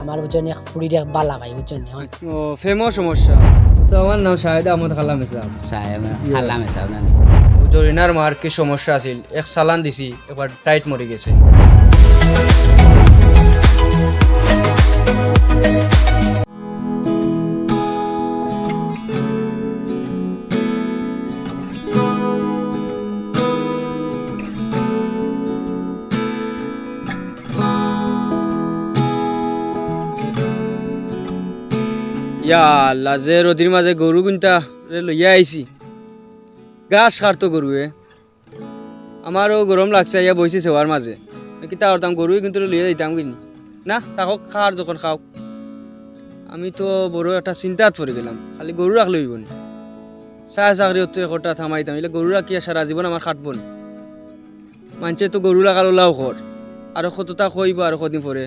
আমার বুঝছেন এক ফুড়ির এক বালা ভাই বুঝছেন ও ফেমাস সমস্যা। তো আমার নাম শাহেদ আহমদ খালাম সাহেব সাহেব খালাম হিসাব না জরিনার মার কি সমস্যা আছিল? এক সালান দিছি এবার টাইট মরে গেছে। আল্লাহ যে রদির মাঝে গরু গুনতা রে লইয়া আইছি। গাছ কাটতো গরুয়ে। আমারও গরম লাগছে ইয়া বইছি সেওয়ার মাঝে। কিতা করতাম গরুই কিন্তু লইয়া যাইতাম কিনি না তাকক খাওয়ার যখন খাও আমি তো বড় একটা চিন্তাত পড়ে গেলাম, খালি গরু রাখলে হইব নি। চাহ চাকরি তো একটা থামাইতাম এলে গরু রাখি সারা জীবন আমার খাটব নি। মানুষে তো গরু রাখার ওলাও কর আর কতটা কইব আর কদিন পরে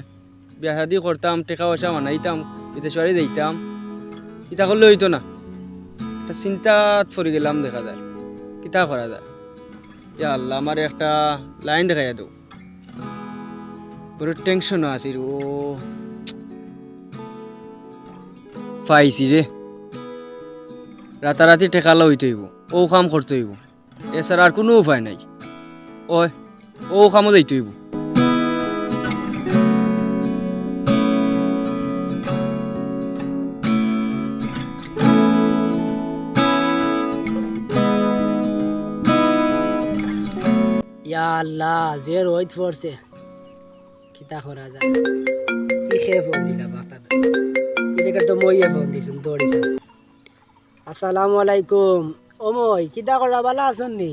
বিয়া শাদি করতাম টেকা পয়সা বানাইতাম, বিদেশ বাড়ি যাইতাম। ইটা করলে হইতো না। একটা চিন্তাত পড়ে গেলাম দেখা যায়। কিতা করা যায়? ইয়া আল্লাহ, আমার একটা লাইন দেখা যাতো বড় টেনশনও আছে ও পাইছি রে। রাতারাতি টেকালা হইতে হইব ও কাম করতে হইব। এছাড়া আর কোনো উপায় নাই। ওই ও কামও যাইতে হইব। আল্লাহ, যে রোহিত পড়ছে। কিতা করা যায়? ফোন দিলা বাতা এদিকে তো মইয়ে ফোন দৌড়িছান আসসালামু আলাইকুম। ও মই, কিতা করা বালা আছন নি?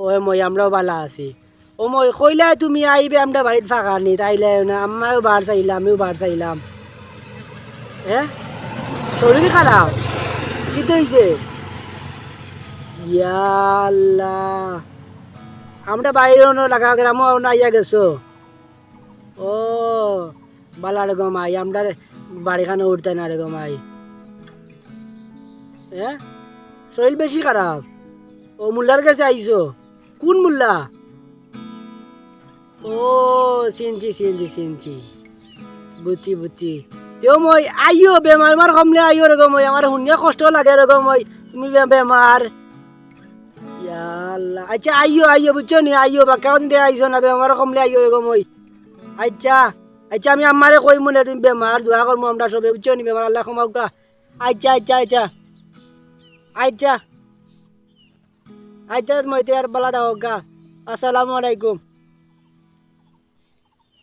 ও মই, আমরাও বালা আছি। ও মই, কইলা তুমি আইবে, আমরা বাড়িত ফাঁকা নি, তাইলে না আম্মাও বার চাইলাম আমিও বার চাইলাম। হ্যাঁ? শরীর খারাপ? কি তো হইছে? ইয়া আল্লাহ। আমরা বাইরেও না লাগা গ্রামও না ইয়া গেছো। ও বালার গমাই আমরা বাড়িখানে উঠতে না রে গমাই হ্যাঁ শরীর বেশি খারাপ? ও, মুল্লার কাছে আইছো? কোন মুল্লা? ও চিনছি চিনছি চিনছি বুঝছি বুঝছি। তেও মই আইও বেমার মার কমলে আইও রে গো মই, আমার শুনিয়া কষ্ট লাগে রে গো মই, তুমি বেমার ইয়া আল্লাহ। আচ্ছা আইও আইও বুঝছ নি? আইও বা কেমন দিয়ে আইছো না? বেমার কমলে আইও রে গো মই আচ্ছা আচ্ছা আমি আমারে কই মনে তুমি বেমার দোয়া করব আমরা সবে, বুঝছ নি? বেমার আল্লাহ কমাও কা আচ্ছা আচ্ছা আচ্ছা। আচ্ছা। আচ্ছা মই তো আর বলা দাও গা। আসসালামু আলাইকুম।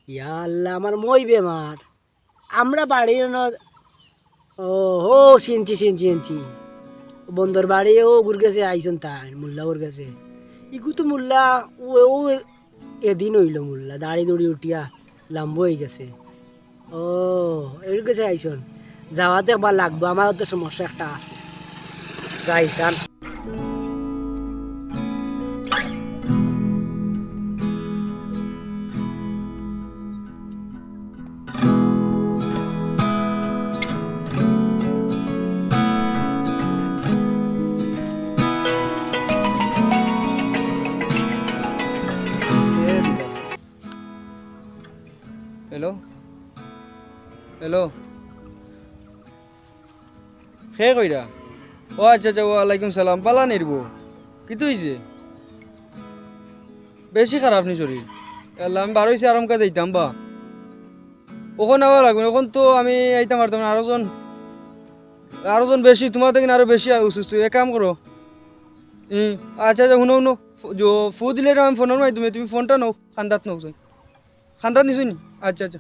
ইয়া আল্লাহ, আমার মই বেমার। আমরা বাড়ি না ও হো চিনছি চিনছি চিনছি বন্দর বাড়ি ও গুর গেছে আইসন তাই, মোল্লা গুর গেছে ইগু তো মোল্লা, ও এদিন হইল মোল্লা, দাড়ি দড়ি উঠিয়া লাম্ব হয়ে গেছে। ও, এর গেছে আইসন। যাওয়াতে একবার লাগবো আমার তো সমস্যা একটা আছে। যাই সান হ্যালো হ্যালো খে কইরা? ও আচ্ছা আচ্ছা ওয়ালাইকুম সালাম। পালা নিরব। কি তো হইছে বেশি খারাপ নি শরীর। আল্লাহ, আমি বার হইছে, আরাম কাজে যাইতাম বা। ওখানে আবার লাগবে না। তো আমি আইতাম পারতাম না আরও জন। আরও জন বেশি, তোমার থেকে আরও বেশি অসুস্থ। এক কাম করো। হুম আচ্ছা আচ্ছা শুনো শুনো। ফু দিলে আমি ফোনের মাধ্যমে, তুমি ফোনটা নাও, খান্দাত নাও খান্দাত নিছো নি আচ্ছা আচ্ছা।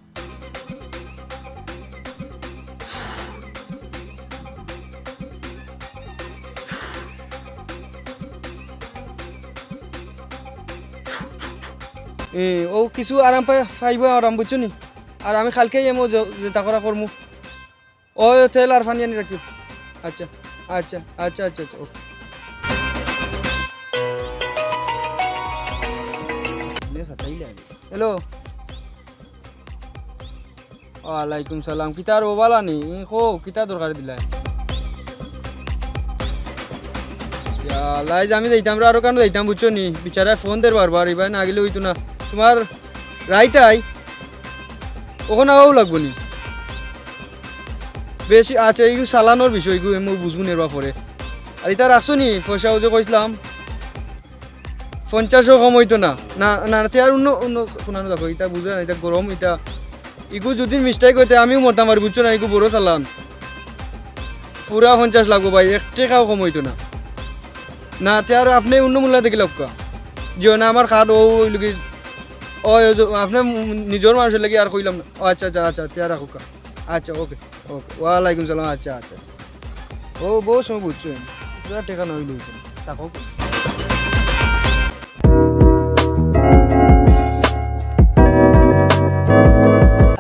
এ, ও কিছু আরাম পাই পাইব আরাম বুঝছ নি আর আমি কালকে এমো যেটা করা করমু ও তেল আর পানি আনি রাখিও আচ্ছা আচ্ছা আচ্ছা আচ্ছা আচ্ছা ওকে হ্যালো ওয়ালাইকুম সালাম। কিতার ওবালা নি? খো কিতা দরকার দিলা? লাইজ আমি যাইতাম আরও কেন যাইতাম বুঝছ নি? বিচারা ফোন দের বারবার এবার না গেলে হইতো না। তোমার রাইতাই ওখানে আও লাগবো নি? বেশি আচ্ছা এইগুলো চালানোর বিষয় এগুলো মই বুঝব নেবা পরে আর এটা রাখছো নি? পয়সাও যে কইছিলাম পঞ্চাশও কম হইতো না। না না আর অন্য অন্য শোনানো দেখো এটা বুঝে না এটা গরম এটা ইগু যদি মিস্টেক হইতে আমিও মরতাম আর বুঝছ না ইগু বড় চালান। পুরা পঞ্চাশ লাগবো ভাই, এক টাকাও কম হইতো না। না, তে আর আপনি অন্য মূল্য দেখি লক্কা যে না আমার খাট ও ওইলুকি ও আপনি নিজের মানুষের লাগি আর কইলাম না। আচ্ছা আচ্ছা আচ্ছা তে রাখো কা। আচ্ছা ওকে ওকে ওয়ালাইকুম সালাম আচ্ছা আচ্ছা ও বহু সময় বুঝছ পুরা টাকা নইল হইতো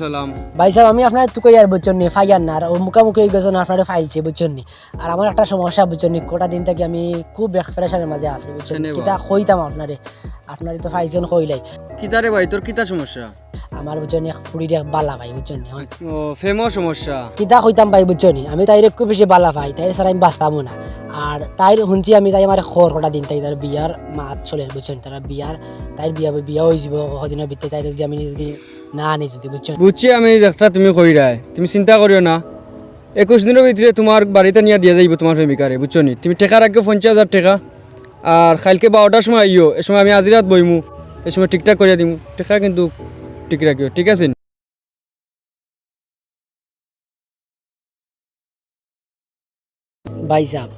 সালাম। ভাই সাহেব আমি আপনার আর বুঝছেন নি ফাইয়ার না আর ও মুখামুখি হয়ে গেছেন আপনার ফাইলছে বুঝছেন নি। আর আমার একটা সমস্যা বুঝছেন নি কটা দিন থেকে আমি খুব প্রেশারের মাঝে আছি বুঝছেন কিতা কইতাম আপনারে? আপনারে তো কইলাই। কিতারে ভাই তোর কিতা সমস্যা? আমার বুঝছেন এক ফুড়ির এক বালা ভাই বুঝছেন ও ফেমস সমস্যা। কিতা কইতাম ভাই বুঝছেন আমি তাইরে খুব বেশি বালা ভাই তাইরে আমি বাঁচতামও না। আর তাইর শুনছি আমি তাই আমার খর কটা দিন তাই তার বিয়ার মাত চলে বুঝছেন তারা বিয়ার তাইর বিয়া বিয়া হয়ে যাব কদিনের ভিতরে তাই যদি আমি যদি না আনি যদি বুঝছেন বুঝছি আমি যাত্রা তুমি কইরাই তুমি চিন্তা করিও না। একুশ দিনের ভিতরে তোমার বাড়িতে নিয়ে দিয়ে যাইব তোমার প্রেমিকারে বুঝছ নি? তুমি টেকা রাখবে পঞ্চাশ হাজার টাকা আর কালকে বারোটার সময় আইও এ সময় আমি আজি রাত বইমু এ সময় ঠিকঠাক করিয়া দিমু। টেকা কিন্তু ঠিক রাখিও ঠিক আছে? ভাই সাহেব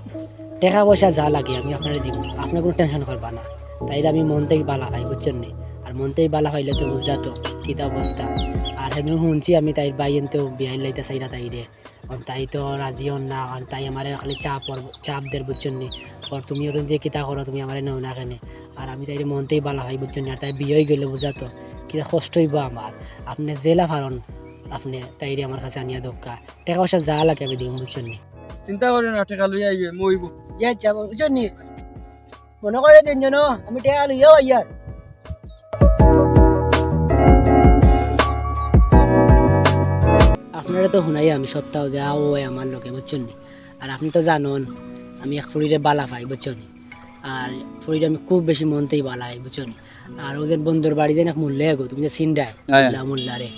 টাকা পয়সা যা লাগে আমি আপনার দিব আপনি কোনো টেনশন করবা না। তাই আমি মন থেকে বালা খাই বুঝছেন নি? আর মন বালা খাইলে তো বুঝরা তো কিতা অবস্থা? আর সেদিন শুনছি আমি তাই বাইনতেও বিহাই লাইতে চাইরা তাই রে কারণ তাই তো রাজি হন না কারণ তাই আমার খালি চাপ চাপ দের বুঝছেন নি আর তুমিও তো দিয়ে কিতা করো তুমি আমার নেও না কেনে। আর আমি তাই মনতেই বালা হয় বুঝছেন আর তাই বিয়ে গেলে বুঝা তো কিতা কষ্ট হইব আমার। আপনি জেলা ফারন আপনি তাইরে আমার কাছে আনিয়া দোকা টাকা পয়সা যা লাগে আমি দিম বুঝছেন নি চিন্তা করিও না টেকা লইয়া আইবে মইব ইয়া যাব বুঝছেন নি মনে করে দেন যেন আমি টেকা লইয়াও ইয়ার আপনারা তো শুনাই আমি সপ্তাহ যে ওই আমার লোকে বুঝছেন নি? আর আপনি তো জানন আমি এক ফুড়িরে বালা পাই বুঝছেন আর ফুড়িরে আমি খুব বেশি মনতেই বালা পাই বুঝছেন আর ও যে বন্ধুর বাড়ি যেন এক মূল্যে গো তুমি যে সিন্ডায় হ্যাঁ। মুল্লা মুল্লারে।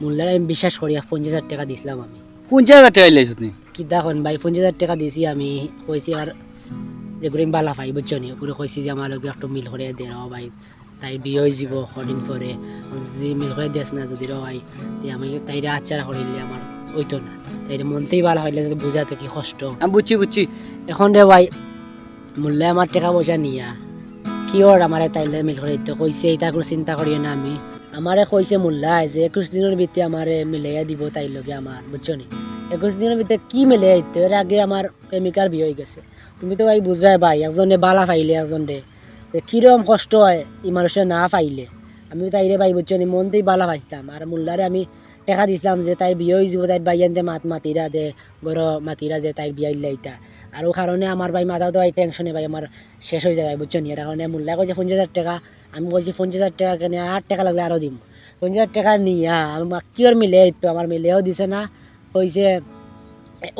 মুল্লারে আমি বিশ্বাস করি এক পঞ্চাশ হাজার টাকা দিছিলাম আমি। পঞ্চাশ হাজার টাকা লাইছো তুমি? কি দেখুন ভাই পঞ্চাশ হাজার টাকা দিয়েছি আমি কইছি আর যে করে বালা পাই বুঝছ নি? ওপরে কইছি যে আমার লগে একটু মিল করে দে র ভাই। তাই বিয়ে হয়ে যাব কদিন পরে যদি মিল করে দেস না যদি র ভাই তে আমি তাইরে আচ্ছা করিলে আমার ওইতো না তাইরে মনতেই ভালো হইলে যদি বুঝাতে কি কষ্ট। আমি বুঝছি বুঝছি এখন রে ভাই মূল্যে আমার টাকা পয়সা নিয়া। কি ওর আমারে তাইলে মিল করে দিতে কইছে এটা কোনো চিন্তা করিও না আমি। আমারে কইছে মোল্লাই যে একুশ দিনের ভিতরে আমারে মিলাইয়া দিব তাই লগে আমার বুঝছ নি? একুশ দিনের ভিতরে কি মিলে এর আগে আমার প্রেমিকার বিয়ে হয়ে গেছে। তুমি তো ভাই বুঝাই ভাই, একজনে বালা পাইলে একজন রে যে কিরম কষ্ট হয়, এই মানুষের না পাইলে। আমি তাইরে ভাই বুঝছ মন দিয়ে বালা পাইতাম আর মোল্লারে আমি টাকা দিছিলাম যে তাই বিয়ে হয়ে যাব তাই বাইয়ানতে মাত মাতিরা দে, গর মাতিরা যে তাই বিয়ে হইলে এইটা। আর ও কারণে আমার ভাই মাথাও তো ভাই টেনশনে ভাই, আমার শেষ হয়ে যায় বুঝছ নি? এর কারণে মোল্লা কইছে, পঞ্চাশ হাজার টাকা। আমি বলছি, পঞ্চাশ হাজার টাকা কেন? আট টাকা লাগলে আরও দিম। পঞ্চাশ হাজার টাকা নিয়া? আমার কি ওর মিলে? তো আমার মিলেও দিছে না। কইছে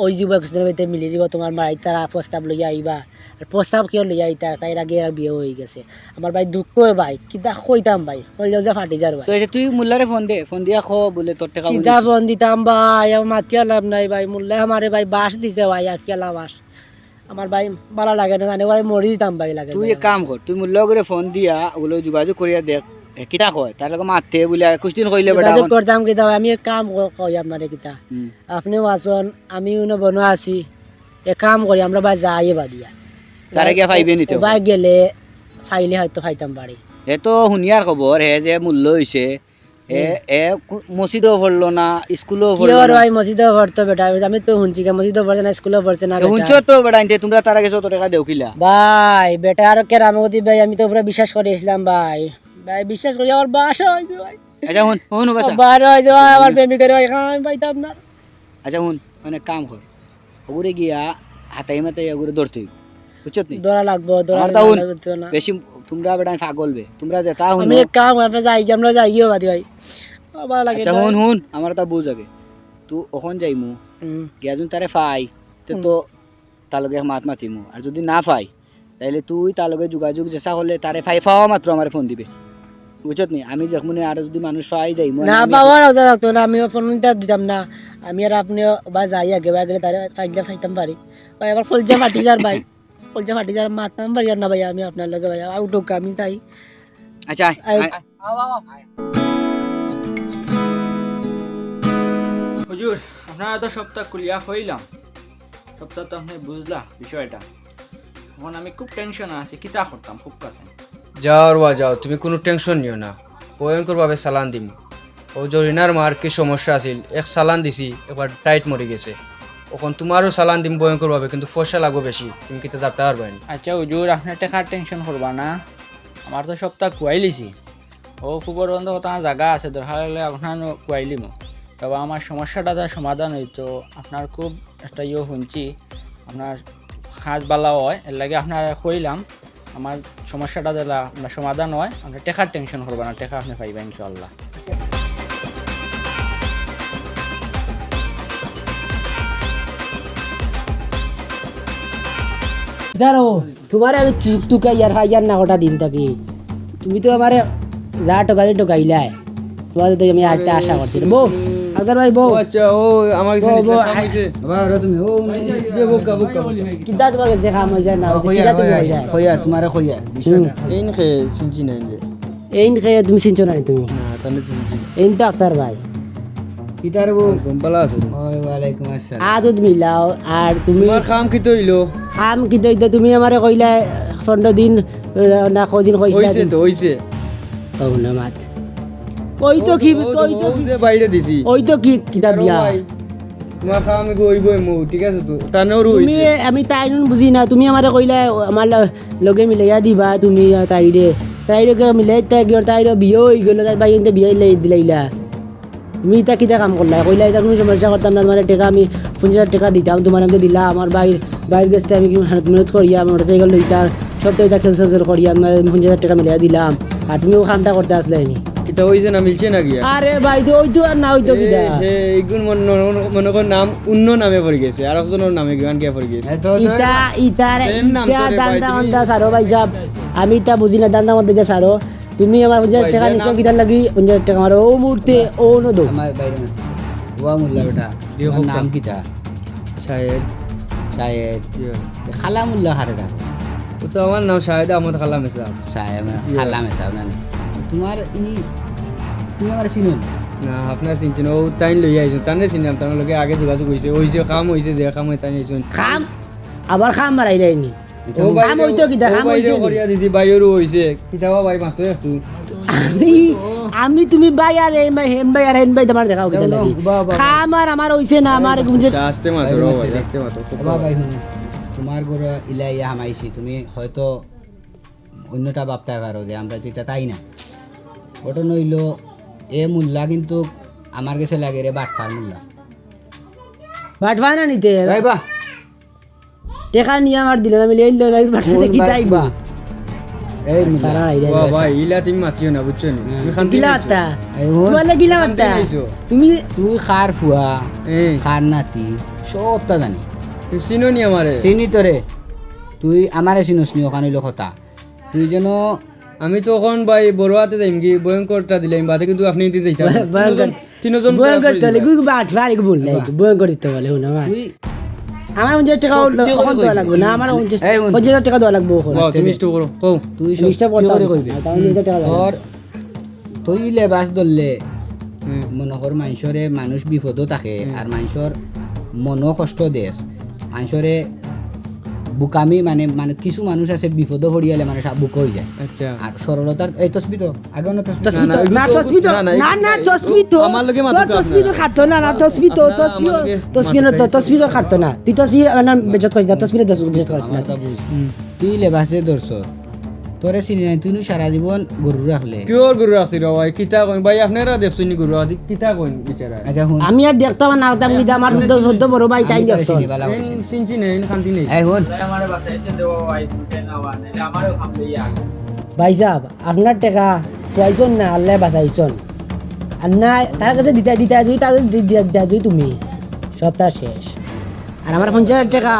ওই যাব একদিনের ভিতরে মিলে দিব তোমার মারাই তারা প্রস্তাব লইয়া আইবা আর প্রস্তাব কিয় লইয়া আইতা তাই আগে বিয়ে হয়ে গেছে। আমার ভাই দুঃখ ভাই কিতা কইতাম ভাই? কইলেও যে ফাটি যার ভাই। তুই মুল্লারে ফোন দে ফোন দিয়া খো বলে তোর টাকা কিতা ফোন দিতাম ভাই আমার মাতিয়া লাভ নাই ভাই। মূল্যে আমারে ভাই বাস দিছে ভাই আকিয়ালা বাস আমার ভাই ভালো লাগে না জানে ভাই মরি দিতাম ভাই লাগে তুই কাম কর তুই মুল্লা করে ফোন দিয়া ওগুলো যোগাযোগ করিয়া দেখ। কিতা কয়? তার লগে মাতে বলে একুশ দিন কইলে বেটা করতাম কিতা আমি এক কাম কই আপনারে কিতা। আপনিও আসুন আমিও না বনোয়া আছি। এক কাম করি আমরা যাই বাদিয়া তারে গিয়া ফাইবে নিতে। গেলে ফাইলে হয়তো খাইতাম পারি এ তো শুনিয়ার খবর হে যে মূল্য হইছে এ এ মসজিদও পড়ল না স্কুলও আর না? ভাই মসজিদে পড়তো বেটা আমি তো শুনছি কে মসজিদে পড়ছে না স্কুলে পড়ছে না। শুনছো তো বেটা ইনতে তোমরা তার আগে যত টাকা দেও কিলা ভাই বেটা আর কে রামগতি ভাই আমি তো পুরো বিশ্বাস করে ইসলাম ভাই ভাই বিশ্বাস করি আমার বাসা হয়েছে ভাই। আচ্ছা শুন শুন বাসা। বার হয়েছে ভাই আমার প্রেমিকের ভাই আমি পাইতাম না। আচ্ছা শুন মানে কাম কর। ওগুরে গিয়া হাতাই মাতাই ওগুরে ধরতে হইব। বুঝছ নি? দৌড়া লাগবো না। বেশি তোমরা বেটা পাগল বে। তোমরা যেটা আমি শুনো। এক কাম আমরা যাই আমরা যাই গিয়ে বাদি ভাই। ভালো লাগে আচ্ছা না। শুন শুন আমার তা বুঝ আগে। তুই ওখন যাইমু গিয়া তারে ফাই তে তো তার লগে মাত মাতিমু। আর যদি না পাই তাইলে তুই তার লগে যোগাযোগ চেষ্টা করলে তারে ফাই পাওয়া মাত্র আমার ফোন দিবে। বুঝছত নি? আমি যখন আর যদি মানুষ পাই যাই না পাওয়ার আওতা থাকতো না আমিও ফোন দিতাম না। আমি আর আপনি বা যাই আগে বা গেলে তারে ফাইলে ফাইতাম পারি ভাই আবার কলজা ফাটি যার ভাই। কলজা ফাটি যার মারতাম পারি আর না ভাই আমি আপনার লগে ভাই আউটুক আমি তাই আচ্ছা। হুজুর আপনারা তো সপ্তাহ কুলিয়া হইলাম। সপ্তাহ তো আপনি বুঝলা বিষয়টা। এখন আমি খুব টেনশন আছি কিতা করতাম খুব কাছে। যাও বা যাও, তুমি কোনো টেনশন নিও না। ভয়ঙ্করভাবে চালান দিম। ও জরিনার মার কি সমস্যা আছিল, এক চালান দিছি একবার টাইট মরি গেছে। এখন তোমারও চালান দিম ভয়ঙ্করভাবে, কিন্তু পয়সা লাগবে বেশি, তুমি কিতা যাতে পারবে আচ্ছা হুজুর, আপনার টাকার টেনশন করবা না। আমার তো সপ্তাহ কুয়াই লিছি। ও ফুবর বন্ধ তোমার জায়গা আছে, দরকার হলে আপনার কুয়াইলিম তবে আমার সমস্যাটা যা সমাধান হইতো, আপনার খুব একটা ইয়ে শুনছি। আপনার হাত বালা হয়, এর লাগে আপনার কইলাম আমার সমস্যাটা দিলা আপনার সমাধান হয় আপনার টেকার টেনশন করবে না, টেকা আপনি পাইবেন ইনশাল্লাহ জানো তোমার আমি চুক টুকা ইয়ার হাইয়ার না কটা দিন থাকি। তুমি তো আমার যা টোকাই টোকাইলাই তোমার আমি আসতে আশা করছি। বউ আকদার ভাই বউ। আচ্ছা ও আমার কাছে কাম হইছে। আবার তুমি ও দে বুকা বুকা। কিতা তোমার কাছে কাম হয়ে যায় না কিতা তুমি হয়ে যায় তোমারে বিষয়টা। এইন খে সিনচি নাই রে এইন খেয়ে তুমি চিনছো না তুমি? না তানে সিনচি এইন তো আক্তার ভাই। কিতার বউ? গম পালা আছে? ওয়ালাইকুম আসসালাম। আজত মিলাও আর তুমি তোমার কাম কি তইলো কাম কি তো এতিয়া তুমি আমারে কইলা পনেরো দিন না কদিন কইছিলা হইছে তো হইছে। কও না মাত। ওই তো কি ওই তো কি বাইরে দিছি। ওই তো কি কিতা বিয়া? তোমার আমি গইবই মু ঠিক আছে তো? তুমি আমি তাই নুন বুঝি না তুমি আমারে কইলা আমার লগে মিলাইয়া দিবা তুমি তাইরে তাইরে মিলাই তাই গিয়ে তাইরে বিয়ে হয়ে গেল তাই বাই বিয়ে লাই দিলাইলা। তুমি কিতা কাম করলা কইলা এটা কোনো সমস্যা করতাম না তোমার টাকা আমি পঞ্চাশ হাজার টাকা দিতাম তোমার আমি দিলা আমার বাইর বাইর গেছে আমি মেহনত করিয়া মোটর সাইকেল লইতার সপ্তাহে এটা খেল সেল করিয়া পঞ্চাশ হাজার টাকা মিলাইয়া দিলাম। আর তুমিও কামটা করতে আসলে এটা হইছে না মিলছে না গিয়া। আরে ভাই তো ওই তো আর না ওই তো কিতা এইগুন মনে কর নাম অন্য নামে পড়ে গেছে আর একজনের নামে গান গিয়া পড়ে গেছে। ইতা ইতার ইতা রে ভাই, দান্দা তুমি- সারো ভাই সাহেব। আমি তা বুঝি না দান্দা মান্দা সারো। তুমি আমার পঞ্চাশ টাকা নিছো কিতার লাগি পঞ্চাশ টাকা আমার ও মুহূর্তে ও ন দো আমার বাইরে না। ওয়া মুল্লা বেটা। নাম তা। কিতা শায়দ শায়েদ খালা মুল্লা হারেরা। ও তো আমার নাম শাহেদ আহমদ খালাম সাহেব সাহেব খালা মেসাব না। তোমার ই তুমি আমার না? আপনার চিনছেন ও তাই লই আইছো তানে চিনাম তার লগে আগে যোগাযোগ হইছে হইছে কাম হইছে যে কাম হয় তাই আইছুন খাম? আবার মারাই রাইনি হইতো হইছে? করিয়া দিছি বাইরও হইছে কিতাবা মাত্র একটু। আমি আমি তুমি ভাই আর এই ভাই হেন ভাই আর হেন ভাই তোমার দেখাও কিতা লাগি। খাম আর আমার হইছে না আমার গুঞ্জে আস্তে ভাই আস্তে বাবা তোমার হামাইছি তুমি হয়তো অন্যটা ভাবতে পারো যে আমরা তো এটা তাই না। ওটা নইল এ মুল্লা কিন্তু আমার কাছে লাগে রে বাটফার মুল্লা বাট ভাই না নিতে? ভাই বা। টেকা নিয়ে আমার দিল না মিলে না বাটাতে কি তাই বা এই মুল্লা ভাই ইলা তুমি মাতিও না বুঝছ নি? তুমি হন, তোমার গিলা খান্তি তুমি তুই খার ফুয়া খার নাতি সবটা জানি। তুমি চিনো নি আমারে? চিনি তোরে। তুই আমারে চিনস নি ওখানে হইল কথা। তুই যেন আমি তো এখন ভাই বড়ুয়াতে যাইম কি ভয়ঙ্করটা দিলাম বাদে কিন্তু আপনি দিতে যাইতাম ভয়ঙ্কর তিনজন ভয়ঙ্কর তাহলে গুগু বাট ফারি বল নাই ভয়ঙ্কর দিতে বলে হুন আমার আমার পঞ্চাশ টাকা কখন দেওয়া লাগবে না আমার হুন। পঞ্চাশ হাজার টাকা দেওয়া লাগবে ওখানে তুমি স্টপ করো। কও তুই পড়তাম করে কইবি। তোর তুই লেবাস ধরলে। মনে কর মানুষরে মানুষ বিপদও থাকে আর মানুষের মনও কষ্ট দেশ। মানুষরে বুকামি মানে মানে কিছু মানুষ আছে বিপদও মানে সব বুক হয়ে যায়। আচ্ছা। আর সরলতার এই আগে না তসবি তো- না, না এগুলো তো- তসবি তো না, না, না না তসবি তো আমার লগে মত মাথা তসবি তো খাটতো না না তসবি তো তসবি তসবি না তসবি তো খাটতো না। তুই তসবি না বেজত করিস না তসবি বেজত করিস না। তুই লেবাসে ধরছ। তোরে চিনি নাই তুই সারা জীবন গরু রাখলে পিওর গুরু আছি রে ভাই কিতা কইন ভাই আপনারা দেখছেন নি গুরু আদি কিতা কইন বিচারা আচ্ছা শুন আমি আর দেখতাম না দেখতাম কিন্তু আমার বড় ভাই তাই দেখছ চিনি। সিনচি নেই শান্তি নেই এই শুন আমার বাসায় দেবো ভাই দুটে নাওয়া নাহলে আমারও খাম লইয়া ভাই সাহেব আপনার টাকা পাইছন না আল্লাহ বাঁচাইছন আর না তার কাছে দিতে দিতে যদি তার কাছে দিতে দিতে যদি তুমি সপ্তাহ শেষ আর আমার পঞ্চাশ হাজার টাকা।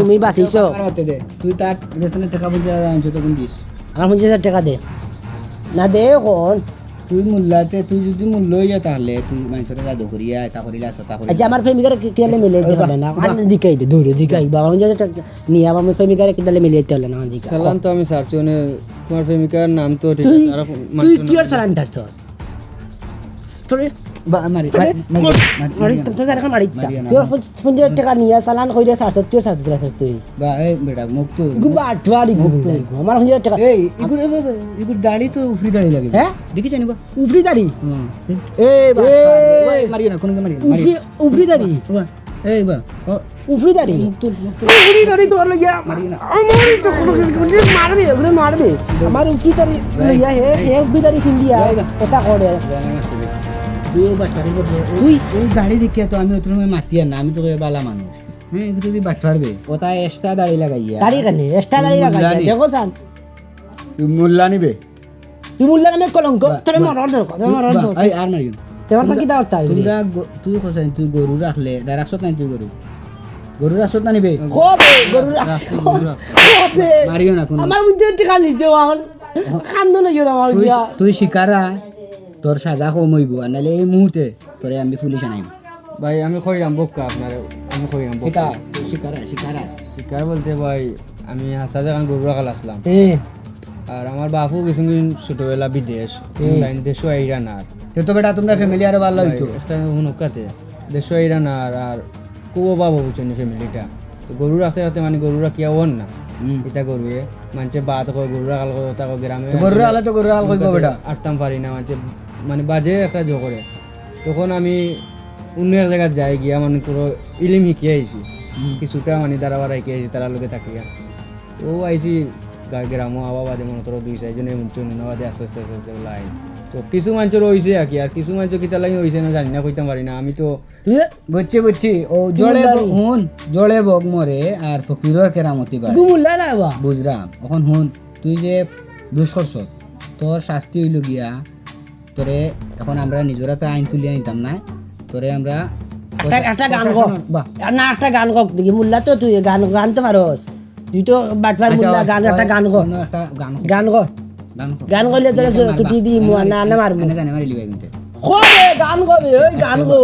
তুমি আমার তুই তার রেশনের টাকা পয়সা আনছো তখন দিস। আমার পঞ্চাশ হাজার টাকা দে। না দে কোন তুই মূল্যাতে তুই যদি মূল্য হইয়া তাহলে তুই মানুষের জাদু করিয়া এটা করিলা সতা করিলা। আচ্ছা আমার প্রেমিকার কেলে মিলে দিতে পারলে না? আমার দিকাই দে দূরে দিকাই বাবা পঞ্চাশ হাজার টাকা নিয়ে আমার প্রেমিকার কেলে মিলে দিতে পারলে না? আমার দিকা সালাম তো আমি সারছি মানে তোমার প্রেমিকার নাম তো ঠিক আছে তুই কি আর সালান তার? তোর তোর আমার উফরি হ্যাঁ? তোর লইয়া মারবে মারবে আমার উফরি লইয়া হে হে উফরি ফিন্দিয়া এটা করে তুই বাটপারি করবে তুই ওই দাড়ি দেখিয়া তো আমি ওই সময় মাতিয়া না আমি তো বালা মানুষ হ্যাঁ কিন্তু তুই বাট পারবে ওটা এক্সট্রা দাড়ি লাগাইয়া দাড়ি কানে এক্সট্রা দাড়ি লাগাই দেখো সান তুই মূল্যা নিবে তুই মূল্য নামে কলঙ্ক তোর মরণ দরকার তোর মরণ দরকার আর মারিও তোমার থাকি দাও তাই তোমরা তুই কোসাই তুই গরু রাখলে রাখছত নাই তুই গরু গরু রাখছত না নিবে গরু মারিও না কোনো আমার তুই শিকারা তোর সাজা কম হইব আর নাহলে এই মুহূর্তে তোরে আমি পুলিশ আনাইব ভাই আমি কইরাম বক্কা আপনার? আমি কইরাম বক্কা? শিকারা শিকারা শিকার। বলতে ভাই আমি হাসা যখন গরু রাখাল আসলাম। আর আমার বাপু কিছু ছোটবেলা বিদেশ তাই দেশও আইরান আর। তো তো বেটা তোমরা ফ্যামিলি আর ভালো হইতো। একটা হুনুকাতে দেশও আইরান আর আর খুব অভাব বুঝছেন ফ্যামিলিটা গরু রাখতে রাখতে মানে গরু রাখিয়া ওন না? এটা গরুয়ে মানুষে বাত কয় গরু রাখাল কয় তা কয় গ্রামে গরু রাখলে তো গরু রাখাল কইব বেটা। আটতাম পারি না মানে মানে বাজে একটা জো করে। তখন আমি অন্য এক জায়গায় যাই গিয়া মানে তোর ইলিম শিকি আইছি। কিছুটা মানে তারা বাড়াই আইছি তারা লোকে থাকিয়া তো আইছি গ্রামও আবা বাদে মনে তোর দুই চারজনে উঞ্চ নুন বাদে আস্তে আস্তে আস্তে আস্তে ওলাই। তো কিছু মানুষের হয়েছে আর কি আর কিছু মানুষ কিতা লাগে হয়েছে না জানি না কইতাম পারি না। আমি তো বুঝছি বুঝছি। ও জলে হুন জলে বগ মরে আর ফকিরের কেরামতি বাড়ে। গুমুল্লা না বুঝলাম। এখন হুন তুই যে দুষ করছ তোর শাস্তি হইল গিয়া তোরে এখন আমরা নিজেরা তো আইন তুলিয়া নিতাম না। তোরে আমরা একটা একটা গান গো। না একটা গান গো। দেখি মুল্লা তো তুই গান গান তো পারোস। তুই তো বাটফার মুল্লা গান একটা গান গো। গান গো। গান কর। করলে তোরা ছুটি দি না না মারবো। এনে জানে মারি লিবাই কিন্তু। কবে গান ওই গান গো।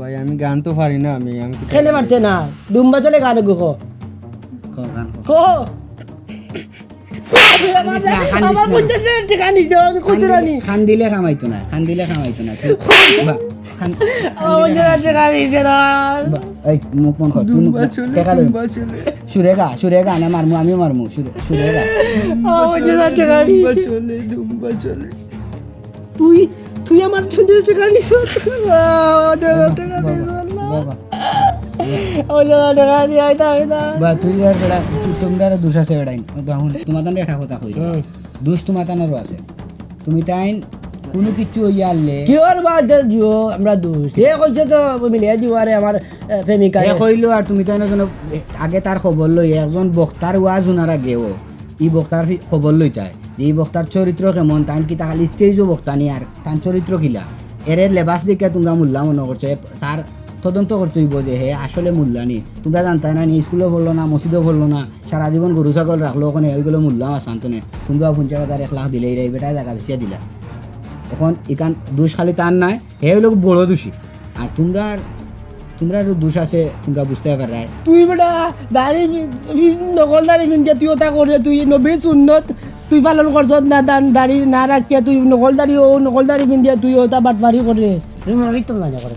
ভাই আমি গান তো পারি না আমি আমি খেলে পারতে না। দুম্বা চলে গান গো কো গান কো খান দিলে খামাইতো না। খান দিলে খামাইতো না খান আমার না। মারমু আমিও মারমু সুরে সুরে গা আমার টাকা তুই তুই আমার টাকা নিছ টাকা নিছ তুই তুই তান আছে তুমি তাইন কিছু তাই আগে তার খবর লই একজন বক্তার ওয়াজ আগেও ই বক্তার খবর লইতাই যে এই বক্তার চরিত্র কেমন তান কি তাহলে স্টেজও বক্তা নি আর তার চরিত্র কিলা এর লেবাস দেখে তোমরা মূল্যা মনে করছ তার তদন্ত করতে হইব যে হে, আসলে মূল্যানি তোমরা জানতাই না নি, স্কুলও পড়ল না মসজিদও পড়ল না সারা জীবন গরু ছাগল রাখল ওখানে ওইগুলো মূল্যাম আসান্ত নে তোমরা পঞ্চাশ হাজার এক লাখ দিলে এই বেটায় জায়গা বেশিয়া দিলা। এখন ইকান দোষ খালি তার নাই, হে হলো বড় দোষী। আর তোমরা তোমরা দোষ আছে, তোমরা বুঝতে পারাই তুই বেটা, দাড়ি নকল দাড়ি পিনকে তুই ওটা করে তুই নবী সুন্নত তুই পালন করছ না দাড়ি না রাখিয়া তুই নকল দাড়ি ও নকল দাড়ি পিন্দিয়া তুই ওটা বাটবাড়ি করে তো না করে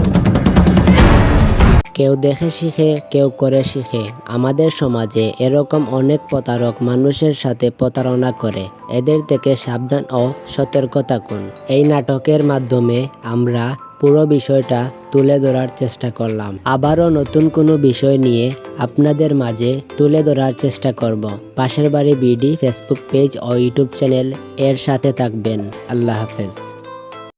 কেউ দেখে শিখে, কেউ করে শিখে। আমাদের সমাজে এরকম অনেক প্রতারক মানুষের সাথে প্রতারণা করে। এদের থেকে সাবধান ও সতর্ক থাকুন। এই নাটকের মাধ্যমে আমরা পুরো বিষয়টা তুলে ধরার চেষ্টা করলাম। আবারও নতুন কোনো বিষয় নিয়ে আপনাদের মাঝে তুলে ধরার চেষ্টা করব। পাশের বাড়ি বিডি ফেসবুক পেজ ও ইউটিউব চ্যানেল এর সাথে থাকবেন। আল্লাহ হাফেজ।